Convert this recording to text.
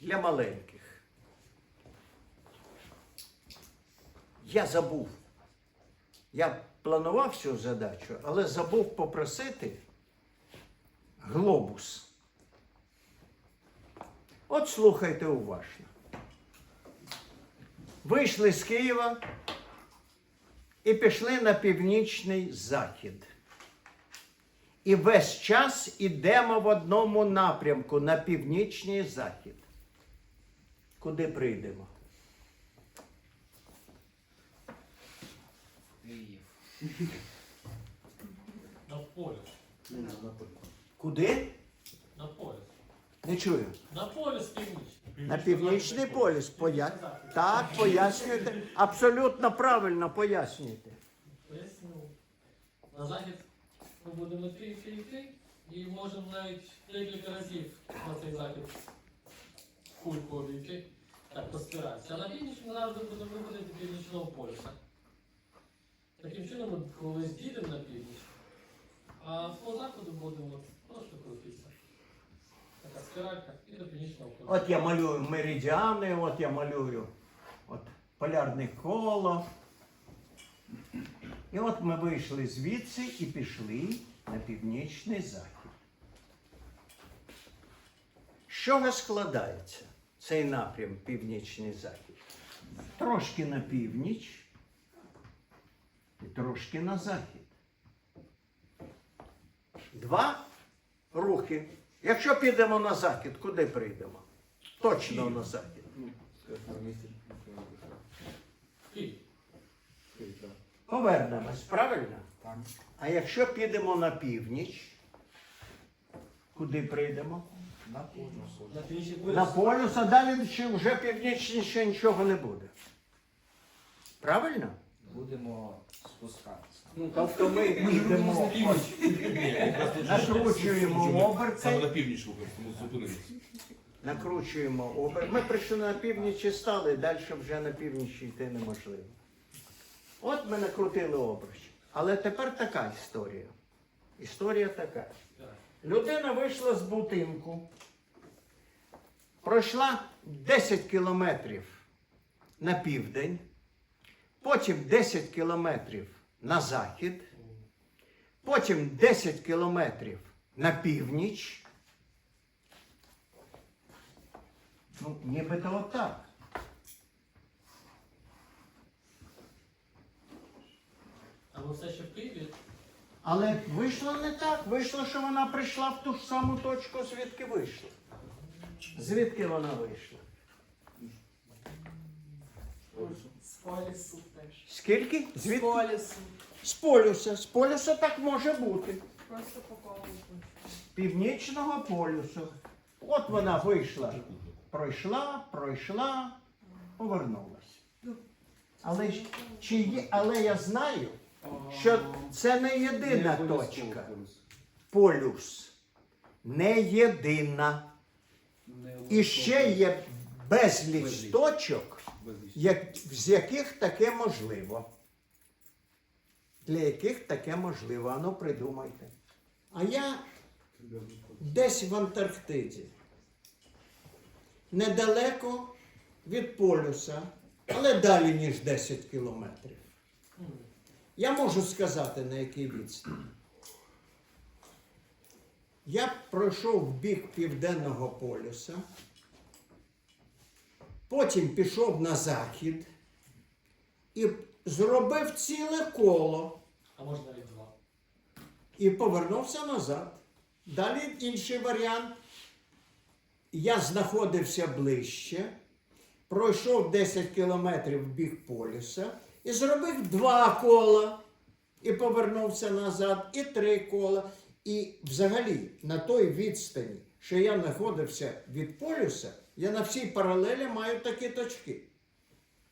для маленьких. Я забув. Я планував цю задачу, але забув попросити глобус. От слухайте уважно. Вийшли з Києва і пішли на північний захід. І весь час ідемо в одному напрямку на північний захід. Куди прийдемо? Київ. На полюс. Куди? На полюс. Не чую. На полюс північний. На північний полюс. Поя... Так, пояснюєте. Абсолютно правильно пояснюєте. Поясню. На захід ми будемо йти, йти, йти. І можемо навіть декілька разів на цей захід кульку обійти. Так, поспиратися. А на північ ми завжди будемо виходити до північного полюса. Таким чином ми колись дійдемо на північ, а по заходу будемо просто крутитися. Така спіралька і до північного полюса. От я малюю меридіани, от я малюю от, полярне коло. І от ми вийшли звідси і пішли на північний захід. З чого складається цей напрям північний захід? Трошки на північ і трошки на захід. Два рухи. Якщо підемо на захід, куди прийдемо? Точно на захід. Повернемось, правильно? А якщо підемо на північ, куди прийдемо? На полюс. На північний На полюс. полюс, а далі ще вже північніше нічого не буде. Правильно? Будемо спускатися. Ну, тобто ми йдемо, накручуємо Саме оберти, на північ тому зупинилися. накручуємо оберти. Ми прийшли на північ і стали, далі вже на північ йти неможливо. От ми накрутили обруч. Але тепер така історія. Історія така. Людина вийшла з будинку, пройшла 10 кілометрів на південь, потім 10 кілометрів на захід, потім 10 кілометрів на північ. Ну, нібито отак. А все ще в Києві. Але вийшло не так. Вийшло, що вона прийшла в ту ж саму точку, звідки вийшла. Звідки вона вийшла? З полісу теж. Скільки? З Звідки? полісу. З полюса. З полюса так може бути. Просто по колу. Північного полюсу. От вона вийшла. Пройшла, пройшла, повернулася. Але, ж- чи є, але я знаю, що це не єдина точка. Полюс. Не єдина. І ще є безліч точок, як, з яких таке можливо. Для яких таке можливо. Ану, придумайте. А я десь в Антарктиді, недалеко від полюса, але далі, ніж 10 кілометрів. Я можу сказати, на якій відстані. Я пройшов в бік південного полюса, потім пішов на захід і зробив ціле коло А може навіть два. і повернувся назад. Далі інший варіант. Я знаходився ближче, пройшов 10 кілометрів в бік полюса і зробив два кола. І повернувся назад, і три кола. І взагалі на той відстані, що я знаходився від полюса, я на всій паралелі маю такі точки.